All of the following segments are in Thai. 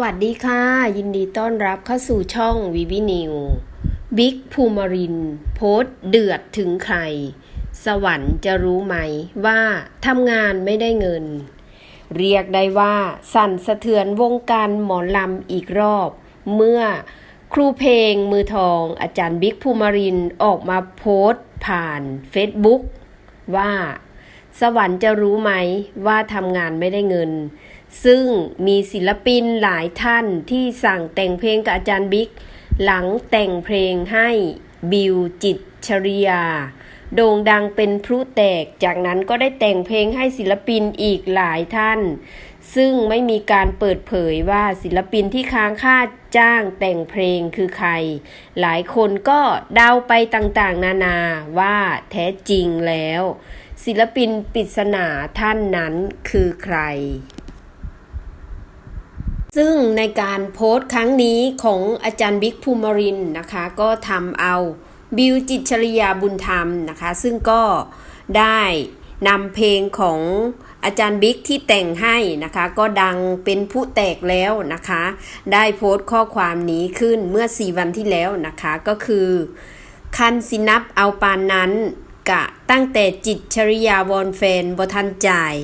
วัสดีค่ะ ยินดีต้อนรับเข้าสู่ช่องวิวินิวบิ๊กภูมิริน โพสเดือดถึงใคร สวรรค์จะรู้ไหมว่าทำงานไม่ได้เงิน เรียกได้ว่าสั่นสะเทือนวงการหมอลำอีกรอบ เมื่อครูเพลงมือทองอาจารย์บิ๊กภูมิรินออกมาโพสต์ผ่านเฟซบุ๊กว่า สวรรค์จะรู้ไหมว่าทำงานไม่ได้เงิน ซึ่งมีศิลปินหลายท่านที่สั่งแต่งเพลงกับอาจารย์บิ๊ก หลังแต่งเพลงให้บิวจิตชริยา โด่งดังเป็นพลุแตก จากนั้นก็ได้แต่งเพลงให้ศิลปินอีกหลายท่าน ซึ่งไม่มีการเปิดเผยว่าศิลปินที่ค้างค่าจ้างแต่งเพลงคือใคร หลายคนก็เดาไปต่างๆ นานาว่าแท้จริงแล้ว ศิลปินปริศนาท่านนั้นคือใคร ซึ่งในการโพสต์ครั้งนี้ของอาจารย์บิ๊กภูมิรินนะคะ ก็ทำเอาบิวจิตชริยาบุญธรรมนะคะ ซึ่งก็ได้นำเพลงของอาจารย์บิ๊กที่แต่งให้นะคะ ก็ดังเป็นผู้แตกแล้วนะคะ ได้โพสต์ข้อความนี้ขึ้นเมื่อ 4 วันที่แล้วนะคะ ก็คือ คันสินับเอาปานนั้นกะตั้งแต่จิตชริยาวอนแฟนบทันจ่าย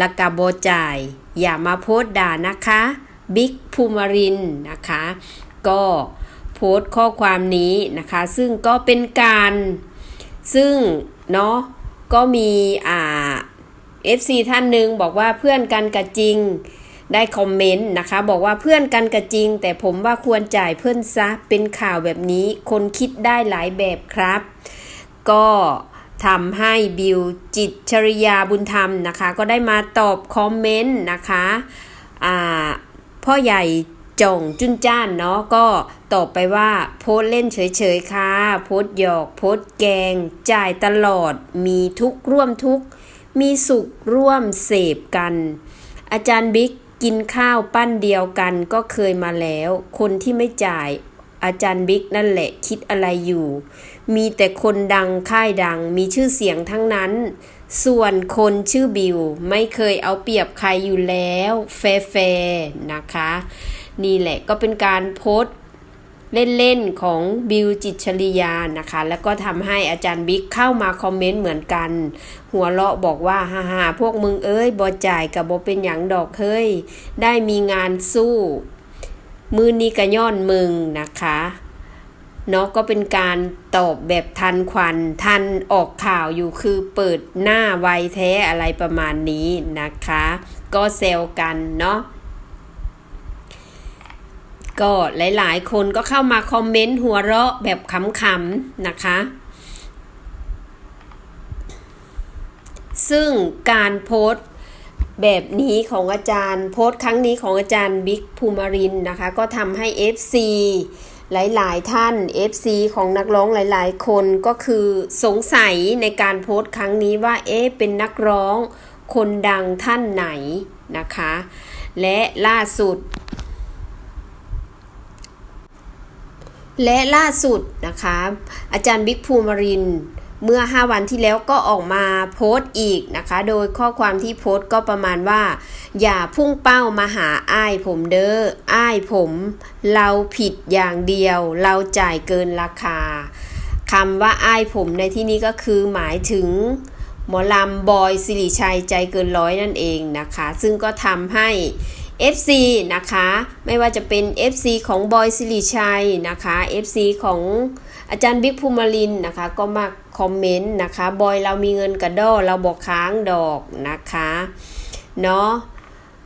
ละกะโบจ่าย อย่ามาโพสต์ด่านะคะ บิ๊กภูมิรินนะคะ ก็โพสต์ข้อความนี้นะคะ ซึ่งก็เป็นการซึ่งเนาะก็มีอ่า FC ท่านหนึ่งบอกว่าเพื่อนกันกับจริงได้คอมเมนต์นะคะ บอกว่าเพื่อนกันกับจริง แต่ผมว่าควรจ่ายเพื่อนซะเป็นข่าวแบบนี้ คนคิดได้หลายแบบครับ ก็ทำให้บิวจิตชริยาบุญธรรมนะคะ ก็ได้มาตอบคอมเมนต์นะคะอ่า พ่อใหญ่จ่องจุนจ้านเนาะก็ตอบไปว่า โพสเล่นเฉยๆค่ะ โพสหยอกโพสแกง จ่ายตลอด มีทุกร่วมทุก มีสุขร่วมเสพกัน อาจารย์บิ๊กกินข้าวปั้นเดียวกันก็เคยมาแล้ว คนที่ไม่จ่ายอาจารย์บิ๊กนั่นแหละคิดอะไรอยู่ มีแต่คนดังค่ายดังมีชื่อเสียงทั้งนั้น ส่วนคนชื่อบิวไม่เคยเอาเปรียบใครอยู่แล้ว แฟร์ๆนะคะ นี่แหละก็เป็นการโพสเล่นๆของบิวจิตชริยานะคะ แล้วก็ทำให้อาจารย์บิ๊กเข้ามาคอมเมนต์เหมือนกัน หัวเราะบอกว่าฮ่าฮ่าพวกมึงเอ้ยบอจ่ายกับบอเป็นหยังดอกเฮ้ย ได้มีงานสู้ มือนี้กระย่อนมึงนะคะ เนาะก็เป็นการตอบแบบทันควันทันออกข่าวอยู่คือเปิดหน้าไวแท้อะไรประมาณนี้นะคะ ก็เซลกันเนาะก็หลายๆ คนก็เข้ามาคอมเมนต์หัวเราะแบบขำๆนะคะ ซึ่งการโพสต์แบบนี้ของอาจารย์ โพสต์ครั้งนี้ของอาจารย์บิ๊กภูมิรินนะคะ ก็ทำให้ FC หลาย ๆ ท่าน FC ของนักร้องหลาย ๆ คนก็คือสงสัยในการโพสต์ครั้งนี้ว่าเอ๊ะเป็นนักร้องคนดังท่านไหนนะคะ และล่าสุด และล่าสุดนะคะ อาจารย์บิ๊กภูมิรินทร์ เมื่อ 5 วันที่แล้วก็ออกมาโพสต์อีกนะคะ โดยข้อความที่โพสต์ก็ประมาณว่า อย่าพุ่งเป้ามาหาอ้ายผมเด้ออ้ายผม เราผิดอย่างเดียว เราจ่ายเกินราคาคำว่าอ้ายผมในที่นี้ก็คือหมายถึงหมอลำบอยสิริชัยใจเกินร้อยนั่นเองนะคะ ซึ่งก็ทำให้ FC นะคะ ไม่ว่าจะเป็น FC ของบอยสิริชัยนะคะ FC ของ อาจารย์บิ๊กภูมิลินนะคะ ก็มาคอมเมนต์นะคะ บอยเรามีเงินกระดอเราบอกค้างดอกนะคะเนาะ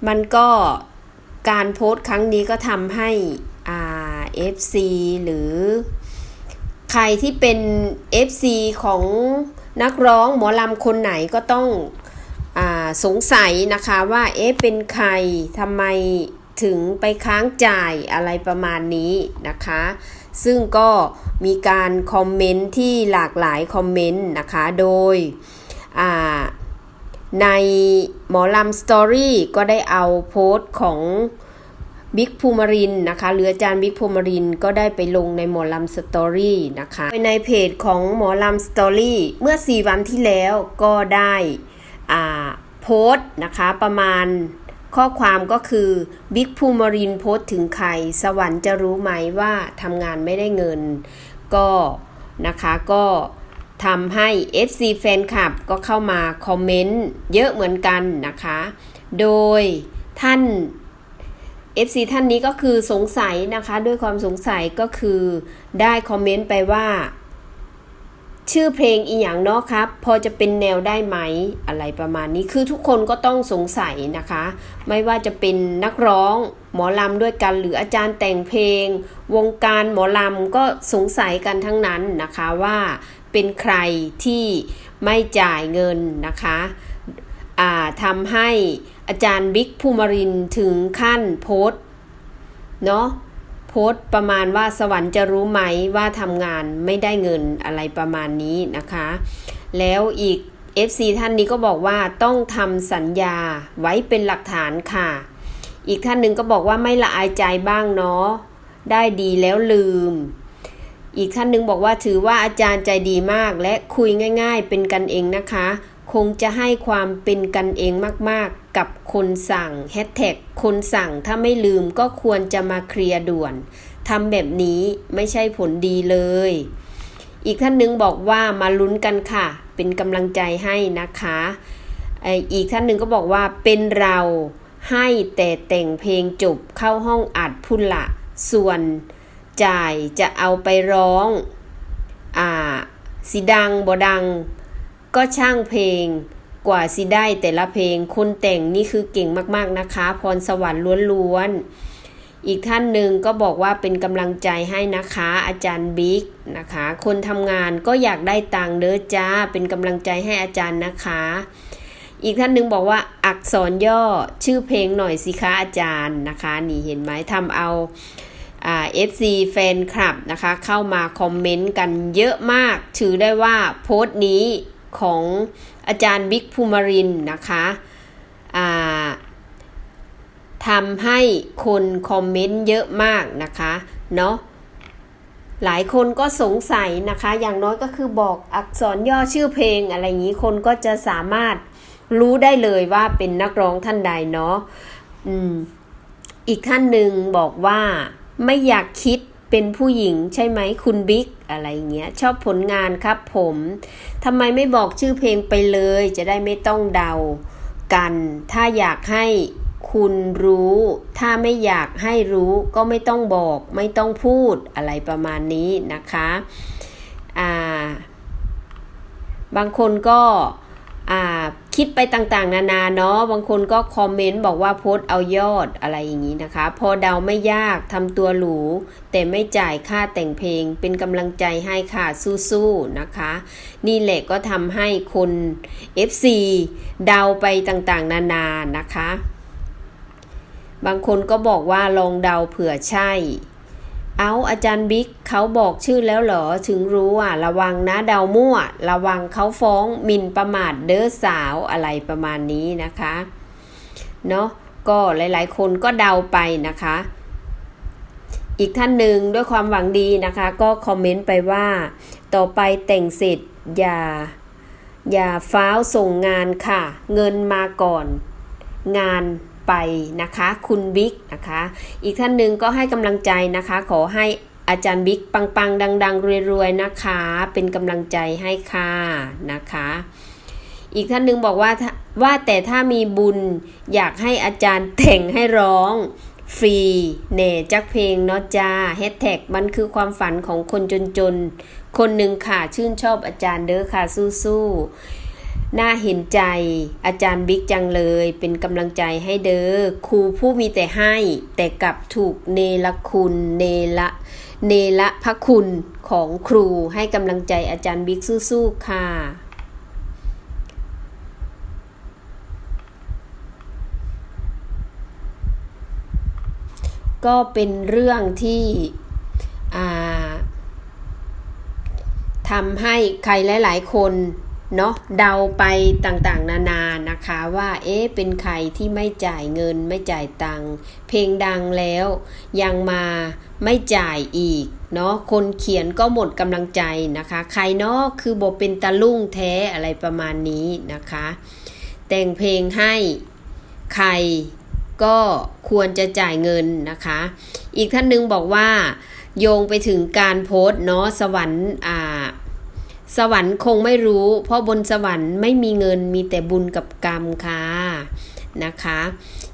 มันก็การโพสต์ครั้งนี้ก็ทำให้อ่า FC หรือใครที่เป็น FC ของนักร้องหมอลำคนไหนก็ต้องอสงสัยนะคะว่าเอ๊ะเป็นใครทำไมถึงไปค้างจ่ายอะไรประมาณนี้นะคะ ซึ่งก็มีการคอมเมนต์ที่หลากหลายคอมเมนต์นะคะ โดยในหมอลำสตอรี่ก็ได้เอาโพสต์ของบิ๊กภูมิรินนะคะหรืออาจารย์บิ๊กภูมิรินก็ได้ไปลงในหมอลำสตอรี่นะคะในเพจของหมอลำสตอรี่เมื่อ 4 วันที่แล้วก็ได้โพสต์นะคะประมาณ ข้อความก็คือบิ๊กภูมิรินโพสต์ถึงใครสวรรค์จะรู้ไหมว่าทำงานไม่ได้เงิน ก็นะคะก็ทำให้ FC แฟนคลับก็เข้ามาคอมเมนต์เยอะเหมือนกันนะคะ โดยท่าน FC ท่านนี้ก็คือสงสัยนะคะ ด้วยความสงสัยก็คือได้คอมเมนต์ไปว่า ชื่อเพลงอีหยังเนาะครับ พอจะเป็นแนวได้ไหมอะไรประมาณนี้คือทุกคนก็ต้องสงสัยนะคะ ไม่ว่าจะเป็นนักร้อง หมอลำด้วยกันหรืออาจารย์แต่งเพลง วงการหมอลำก็สงสัยกันทั้งนั้นนะคะว่าเป็นใครที่ไม่จ่ายเงินนะคะทำให้อาจารย์บิ๊กภูมิรินถึงขั้นโพสต์เนาะ โพสต์ประมาณว่าสวรรค์จะรู้ไหมว่าทำงานไม่ได้เงินอะไรประมาณนี้นะคะ แล้วอีก FC ท่านนี้ก็บอกว่าต้องทำสัญญาไว้เป็นหลักฐานค่ะ อีกท่านหนึ่งก็บอกว่าไม่ละอายใจบ้างเนาะได้ดีแล้วลืม อีกท่านหนึ่งบอกว่าถือว่าอาจารย์ใจดีมาก และคุยง่าย ๆ เป็นกันเองนะคะ คงจะให้ความเป็นกันเองมากๆ กับคนสั่งแฮชแท็กคนสั่งถ้าไม่ลืมก็ควรจะมาเคลียร์ด่วนทำแบบนี้ไม่ใช่ผลดีเลย อีกท่านหนึ่งบอกว่ามาลุ้นกันค่ะ เป็นกำลังใจให้นะคะอีกท่านหนึ่งก็บอกว่าเป็นเราให้แต่แต่งเพลงจบเข้าห้องอัดพุ่นละ ส่วนจ่ายจะเอาไปร้อง อ่าสีดังบ่ดัง ก็ช่างเพลงกว่าสิได้แต่ละเพลง คนแต่งนี่คือเก่งมากๆนะคะ พรสวรรค์ล้วนๆ อีกท่านหนึ่งก็บอกว่าเป็นกำลังใจให้นะคะ อาจารย์บิ๊กนะคะ คนทำงานก็อยากได้ตังเด้อจ้า เป็นกำลังใจให้อาจารย์นะคะ อีกท่านหนึ่งบอกว่าอักษรย่อชื่อเพลงหน่อยสิคะอาจารย์นะคะ นี่เห็นไหมทำเอาอ่า FC แฟนคลับนะคะ เข้ามาคอมเมนต์กันเยอะมาก ถือได้ว่าโพสต์นี้ ของอาจารย์บิ๊กภูมิรินนะคะทำให้คนคอมเมนต์เยอะมากนะคะเนาะหลายคนก็สงสัยนะคะ อย่างน้อยก็คือบอกอักษรย่อชื่อเพลงอะไรอย่างนี้คนก็จะสามารถรู้ได้เลยว่าเป็นนักร้องท่านใดเนาะอืมอีกท่านหนึ่งบอกว่าไม่อยากคิด เป็นผู้หญิงใช่ไหมคุณบิ๊กอะไรเงี้ย ชอบผลงานครับผมทำไมไม่บอกชื่อเพลงไปเลย จะได้ไม่ต้องเดากัน ถ้าอยากให้คุณรู้ ถ้าไม่อยากให้รู้ก็ไม่ต้องบอก ไม่ต้องพูดอะไรประมาณนี้นะคะอ่าบางคนก็อ่า คิดไปต่างๆ นานาเนาะบางคนก็คอมเมนต์บอกว่าโพสเอายอดอะไรอย่างนี้นะคะ พอเดาไม่ยากทำตัวหรู แต่ไม่จ่ายค่าแต่งเพลงเป็นกำลังใจให้ค่ะสู้ๆนะคะ นี่แหละก็ทำให้คน FC เดาไปต่างๆ นานานะคะ บางคนก็บอกว่าลองเดาเผื่อใช่ เอาอาจารย์บิ๊กเขาบอกชื่อแล้วเหรอถึงรู้อะ ระวังนะเดามั่ว ระวังเขาฟ้องหมิ่นประมาทเด้อสาวอะไรประมาณนี้นะคะ เนาะก็หลายๆ คนก็เดาไปนะคะ อีกท่านหนึ่งด้วยความหวังดีนะคะ ก็คอมเมนต์ไปว่า ต่อไปแต่งเสร็จอย่า อย่าฟ้าวส่งงานค่ะ เงินมาก่อน งาน ไปนะคะคุณบิ๊กนะคะ อีกท่านหนึ่งก็ให้กำลังใจนะคะ ขอให้อาจารย์บิ๊กปังๆ ดัง ๆ รวยๆ นะคะ เป็นกำลังใจให้ค่ะนะคะ อีกท่านหนึ่งบอกว่าว่าแต่ถ้ามีบุญอยากให้อาจารย์แต่งให้ร้องฟรีเน่จักเพลงเนาะจ้าแฮชแท็กมันคือความฝันของคนจนๆ คนหนึ่งค่ะชื่นชอบอาจารย์เด้อค่ะสู้ๆ น่าเห็นใจ อาจารย์บิ๊กจังเลย เป็นกำลังใจให้เด้อครูผู้มีแต่ให้ แต่กลับถูกเนรคุณเนละเนละพระคุณของครูให้กำลังใจอาจารย์บิ๊กสู้ๆค่ะก็เป็นเรื่องที่ทำให้ใครหลาย ๆ คน เนาะเดาไปต่างๆ นานานะคะว่าเอ๊ะเป็นใครที่ไม่จ่ายเงินไม่จ่ายตังค์เพลงดังแล้วยังมาไม่จ่ายอีกเนาะคนเขียนก็หมดกำลังใจนะคะ ใครเนาะคือบบเป็นตะลุ่งแท้อะไรประมาณนี้นะคะ แต่งเพลงให้ใครก็ควรจะจ่ายเงินนะคะ อีกท่านหนึงบอกว่าโยงไปถึงการโพสเนาะสวรรค์อ่า สวรรค์คงไม่รู้ เพราะบนสวรรค์ไม่มีเงินมีแต่บุญกับกรรมค่ะนะคะ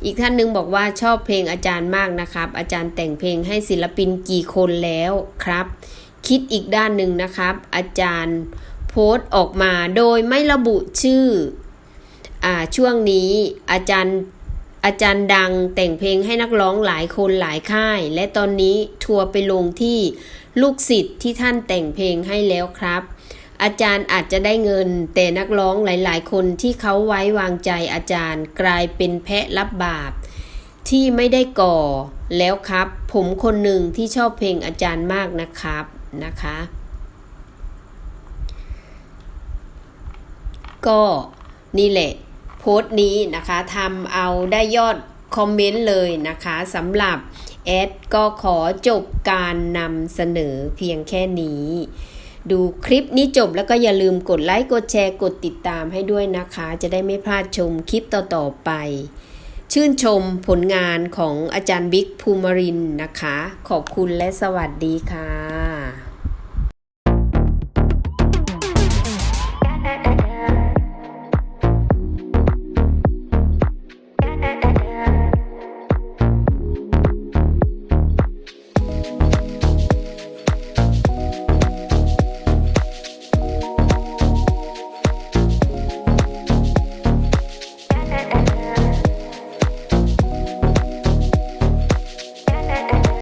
อีกท่านหนึงบอกว่าชอบเพลงอาจารย์มากนะครับ อาจารย์แต่งเพลงให้ศิลปินกี่คนแล้วครับ คิดอีกด้านหนึ่งนะครับ อาจารย์โพสต์ออกมาโดยไม่ระบุชื่ออ่าช่วงนี้อาจารย์อาจารย์ดังแต่งเพลงให้นักร้องหลายคนหลายค่าย และตอนนี้ทัวร์ไปลงที่ลูกศิษย์ที่ท่านแต่งเพลงให้แล้วครับ อาจารย์อาจจะได้เงิน แต่นักร้องหลาย ๆ คนที่เขาไว้วางใจอาจารย์กลายเป็นแพะรับบาป ที่ไม่ได้ก่อแล้วครับ ผมคนหนึ่งที่ชอบเพลงอาจารย์มากนะครับนะคะ ก็นี่แหละ โพสต์นี้นะคะทำเอาได้ยอดคอมเมนต์เลยนะคะสำหรับแอดก็ขอจบการนำเสนอเพียงแค่นี้ ดูคลิปนี้จบแล้วก็อย่าลืมกดไลค์กดแชร์กดติดตามให้ด้วยนะคะ จะได้ไม่พลาดชมคลิปต่อๆไป ชื่นชมผลงานของอาจารย์บิ๊กภูมิรินนะคะ ขอบคุณและสวัสดีค่ะ